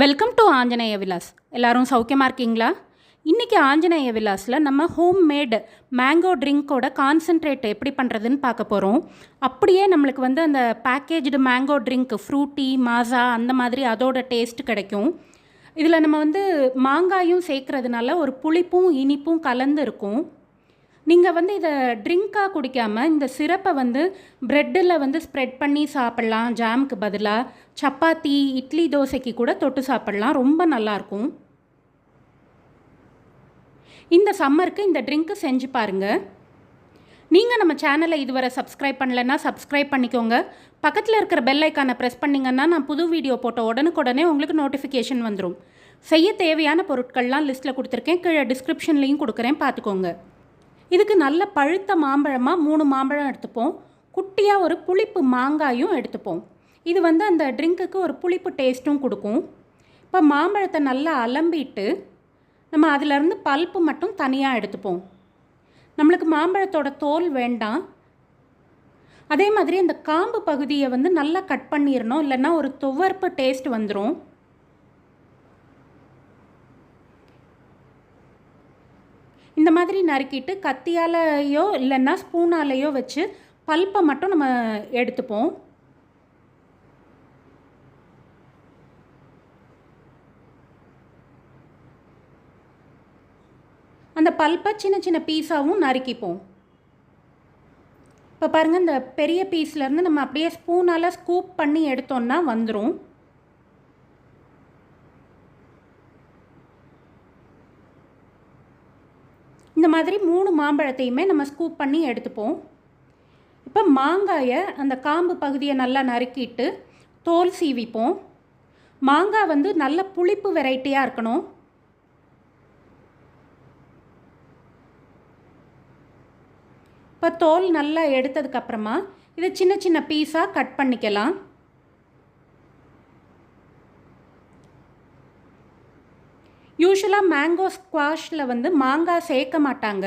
Welcome to Anjaneya Vilas எல்லோரும் சௌக்கியமாக இருக்கீங்களா? இன்றைக்கி ஆஞ்சநேய விலாஸில் நம்ம ஹோம் மேடு மேங்கோ ட்ரிங்க்கோட கான்சென்ட்ரேட் எப்படி பண்ணுறதுன்னு பார்க்க போகிறோம் அப்படியே நம்மளுக்கு வந்து அந்த பேக்கேஜ்டு மேங்கோ ட்ரிங்க் ஃப்ரூட்டி மாசா அந்த மாதிரி அதோட டேஸ்ட் கிடைக்கும். இதில் நம்ம வந்து மாங்காயும் சேர்க்கறதுனால ஒரு புளிப்பும் இனிப்பும் கலந்து இருக்கும். நீங்கள் வந்து இதை ட்ரிங்காக குடிக்காமல் இந்த சிரப்பை வந்து ப்ரெட்டில் வந்து ஸ்ப்ரெட் பண்ணி சாப்பிட்லாம். ஜாமுக்கு பதிலாக சப்பாத்தி இட்லி தோசைக்கு கூட தொட்டு சாப்பிட்லாம். ரொம்ப நல்லாயிருக்கும். இந்த சம்மருக்கு இந்த ட்ரிங்க்கு செஞ்சு பாருங்கள் நீங்கள் நம்ம சேனலை இதுவரை சப்ஸ்கிரைப் பண்ணலைன்னா சப்ஸ்கிரைப் பண்ணிக்கோங்க. பக்கத்தில் இருக்கிற பெல் ஐக்கானை ப்ரெஸ் பண்ணிங்கன்னா நான் புது வீடியோ போட்ட உடனுக்குடனே உங்களுக்கு நோட்டிஃபிகேஷன் வந்துடும் செய்ய தேவையான பொருட்கள்லாம் லிஸ்ட்டில் கொடுத்துருக்கேன். கீழே டிஸ்கிரிப்ஷன்லேயும் கொடுக்குறேன். பார்த்துக்கோங்க. இதுக்கு நல்ல பழுத்த மாம்பழமாக மூணு மாம்பழம் எடுத்துப்போம். குட்டியாக ஒரு புளிப்பு மாங்காயும் எடுத்துப்போம். இது வந்து அந்த ட்ரிங்க்குக்கு ஒரு புளிப்பு டேஸ்ட்டும் கொடுக்கும். இப்போ மாம்பழத்தை நல்லா அலம்பிட்டு நம்ம அதிலேருந்து பல்ப்பு மட்டும் தனியாக எடுத்துப்போம். நம்மளுக்கு மாம்பழத்தோட தோல் வேண்டாம். அதே மாதிரி அந்த காம்பு பகுதியை வந்து நல்லா கட் பண்ணிடணும் இல்லைன்னா ஒரு துவர்ப்பு டேஸ்ட் வந்துடும் இந்த மாதிரி நறுக்கிட்டு கத்தியாலேயோ இல்லைன்னா ஸ்பூனாலேயோ வச்சு பல்ப்பை மட்டும் நம்ம எடுத்துப்போம். அந்த பல்ப்பை சின்ன சின்ன பீஸாகவும் நறுக்கிப்போம். இப்போ பாருங்கள் இந்த பெரிய பீஸ்லேருந்து நம்ம அப்படியே ஸ்பூனால் ஸ்கூப் பண்ணி எடுத்தோன்னா வந்துடும் இந்த மாதிரி மூணு மாம்பழத்தையுமே நம்ம ஸ்கூப் பண்ணி எடுத்துப்போம். இப்போ மாங்காயை அந்த காம்பு பகுதியை நல்லா நறுக்கிட்டு தோல் சீவிப்போம். மாங்காய் வந்து நல்ல புளிப்பு வெரைட்டியாக இருக்கணும். இப்போ தோல் நல்லா எடுத்ததுக்கப்புறமா இதை சின்ன சின்ன பீஸாக கட் பண்ணிக்கலாம். யூஸ்வலாக மேங்கோ ஸ்குவாஷில் வந்து மாங்காய் சேர்க்க மாட்டாங்க.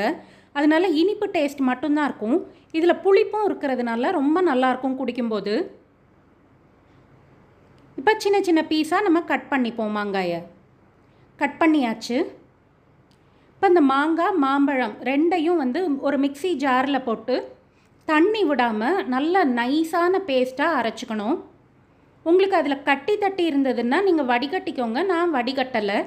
அதனால இனிப்பு டேஸ்ட் மட்டும்தான் இருக்கும். இதில் புளிப்பும் இருக்கிறதுனால ரொம்ப நல்லாயிருக்கும் குடிக்கும்போது. இப்போ சின்ன சின்ன பீஸாக நம்ம கட் பண்ணிப்போம் மாங்காயை. கட் பண்ணியாச்சு. இப்போ இந்த மாங்காய் மாம்பழம் ரெண்டையும் வந்து ஒரு மிக்சி ஜாரில் போட்டு தண்ணி விடாமல் நல்ல நைஸான பேஸ்ட்டாக அரைச்சிக்கணும். உங்களுக்கு அதில் கட்டி தட்டி இருந்ததுன்னா நீங்கள் வடிகட்டிக்கோங்க. நான் வடிகட்டலை.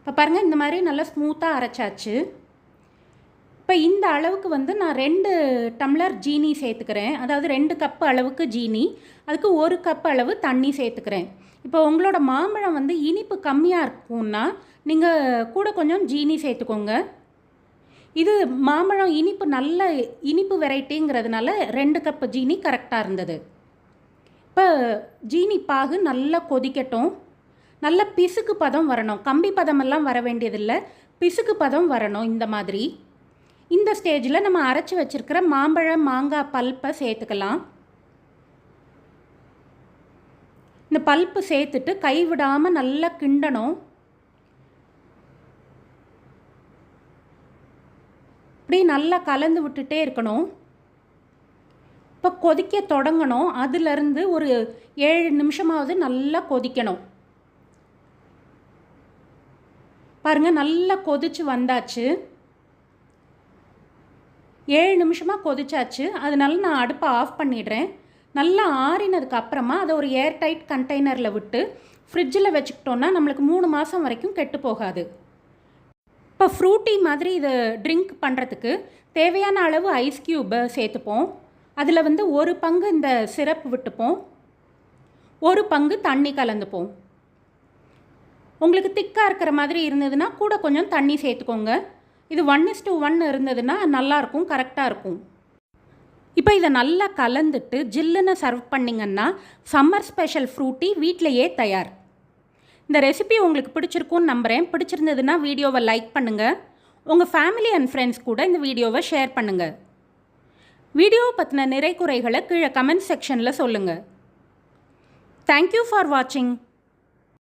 இப்போ பாருங்கள் இந்த மாதிரி நல்லா ஸ்மூத்தாக அரைச்சாச்சு. இப்போ இந்த அளவுக்கு வந்து நான் ரெண்டு டம்ளர் ஜீனி சேர்த்துக்கிறேன். அதாவது ரெண்டு கப்பு அளவுக்கு ஜீனி அதுக்கு ஒரு கப் அளவு தண்ணி சேர்த்துக்கிறேன். இப்போ உங்களோட மாம்பழம் வந்து இனிப்பு கம்மியாக இருக்கும்னா நீங்கள் கூட கொஞ்சம் ஜீனி சேர்த்துக்கோங்க. இது மாம்பழம் இனிப்பு நல்ல இனிப்பு வெரைட்டிங்கிறதுனால ரெண்டு கப்பு ஜீனி கரெக்டாக இருந்தது. இப்போ ஜீனி பாகு நல்லா கொதிக்கட்டும். நல்ல பிசுக்கு பதம் வரணும். கம்பி பதமெல்லாம் வர வேண்டியதில்லை. பிசுக்கு பதம் வரணும் இந்த மாதிரி. இந்த ஸ்டேஜில் நம்ம அரைச்சி வச்சுருக்கிற மாம்பழம் மாங்காய் பல்ப்பை சேர்த்துக்கலாம். இந்த பல்ப்பு சேர்த்துட்டு கைவிடாமல் நல்லா கிண்டணும். இப்படி நல்லா கலந்து விட்டுட்டே இருக்கணும். இப்போ கொதிக்க தொடங்கணும். அதுலேருந்து ஒரு ஏழு நிமிஷமாவது நல்லா கொதிக்கணும். பாருங்கள் நல்லா கொதிச்சு வந்தாச்சு. ஏழு நிமிஷமாக கொதிச்சாச்சு. அதனால நான் அடுப்பை ஆஃப் பண்ணிடுறேன். நல்லா ஆறினதுக்கு அப்புறமா அதை ஒரு ஏர் டைட் கண்டெய்னரில் விட்டு ஃப்ரிட்ஜில் வச்சுக்கிட்டோன்னா நம்மளுக்கு மூணு மாதம் வரைக்கும் கெட்டு போகாது. இப்போ ஃப்ரூட்டி மாதிரி இதை ட்ரிங்க் பண்ணுறதுக்கு தேவையான அளவு ஐஸ் க்யூப்பை சேர்த்துப்போம். அதில் வந்து ஒரு பங்கு இந்த சிரப் விட்டுப்போம். ஒரு பங்கு தண்ணி கலந்துப்போம். உங்களுக்கு திக்காக இருக்கிற மாதிரி இருந்ததுன்னா கூட கொஞ்சம் தண்ணி சேர்த்துக்கோங்க. இது ஒன் இஸ் டூ ஒன் இருந்ததுன்னா நல்லாயிருக்கும் கரெக்டாக இருக்கும். இப்போ இதை நல்லா கலந்துட்டு ஜில்லுன்னு சர்வ் பண்ணிங்கன்னா சம்மர் ஸ்பெஷல் ஃப்ரூட்டி வீட்டிலையே தயார். இந்த ரெசிபி உங்களுக்கு பிடிச்சிருக்கும்னு நம்புகிறேன் பிடிச்சிருந்ததுன்னா வீடியோவை லைக் பண்ணுங்கள் உங்கள் ஃபேமிலி அண்ட் ஃப்ரெண்ட்ஸ் கூட இந்த வீடியோவை ஷேர் பண்ணுங்கள் வீடியோவை பற்றின நிறை குறைகளை கீழே கமெண்ட் செக்ஷனில் சொல்லுங்கள் தேங்க்யூ ஃபார் வாட்சிங்